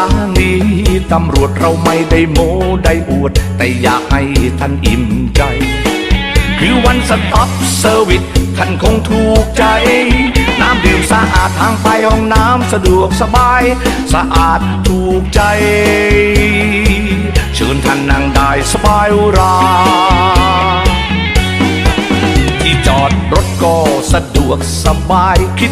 น นี่ตำรวจเราไม่ได้โมได้อวด แต่อยากให้ท่านอิ่มใจ คือวันสต็อปเซอร์วิสท่านคงถูกใจ น้ำดื่มสะอาดทางไปห้องน้ำสะดวกสบาย สะอาดถูกใจ เชิญท่านนั่งได้สบายราที่จอดรถก็สะดวกสบายคิด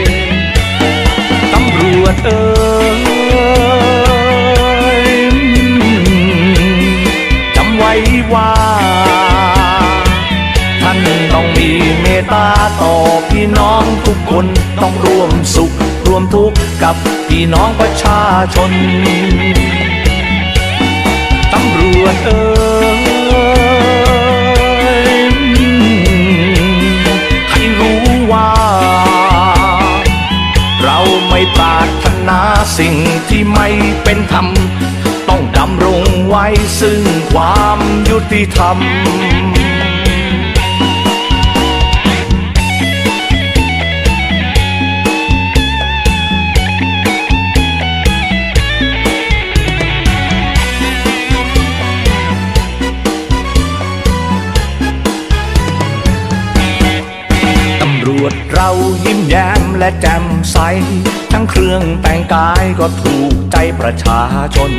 ต้องมีเมตตาต่อพี่น้องทุกคนต้องร่วมสุขร่วมทุกข์กับพี่น้องประชาชนตำรวจเอ่ยให้รู้ว่า เราไม่ปรารถนาสิ่งที่ไม่เป็นธรรม ต้องดำรงไว้ซึ่งความยุติธรรม วจเรายิ้มแย้มและแจ่มใส ทั้งเครื่องแต่งกายก็ถูกใจประชาชน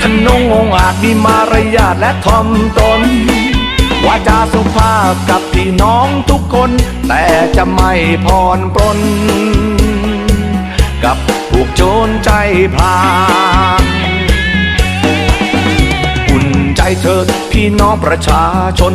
ทนงองอาจมีมารยาทและทอมตนวาจาสุภาพกับพี่น้องทุกคน แต่จะไม่พรปรนกับพวกโจรใจพลาอุ่นใจเถิดพี่น้องประชาชน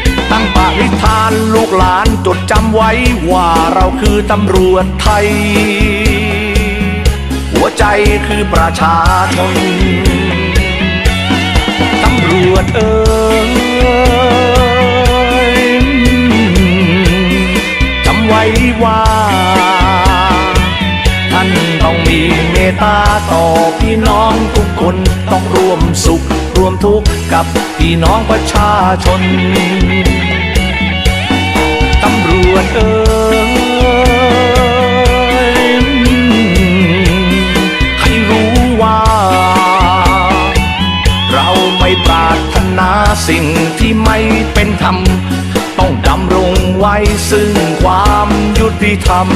หลานจดจำไว้ว่าเราคือตำรวจไทย หัวใจคือประชาชนตำรวจเอ่ยจำไว้ว่าท่านต้องมีเมตตาต่อพี่น้องทุกคนต้องร่วมสุข ร่วมทุกข์กับพี่น้องประชาชน วนเอ่ยให้รู้ว่า เราไม่ปรารถนาสิ่งที่ไม่เป็นธรรม ต้องดำรงไว้ซึ่งความยุติธรรม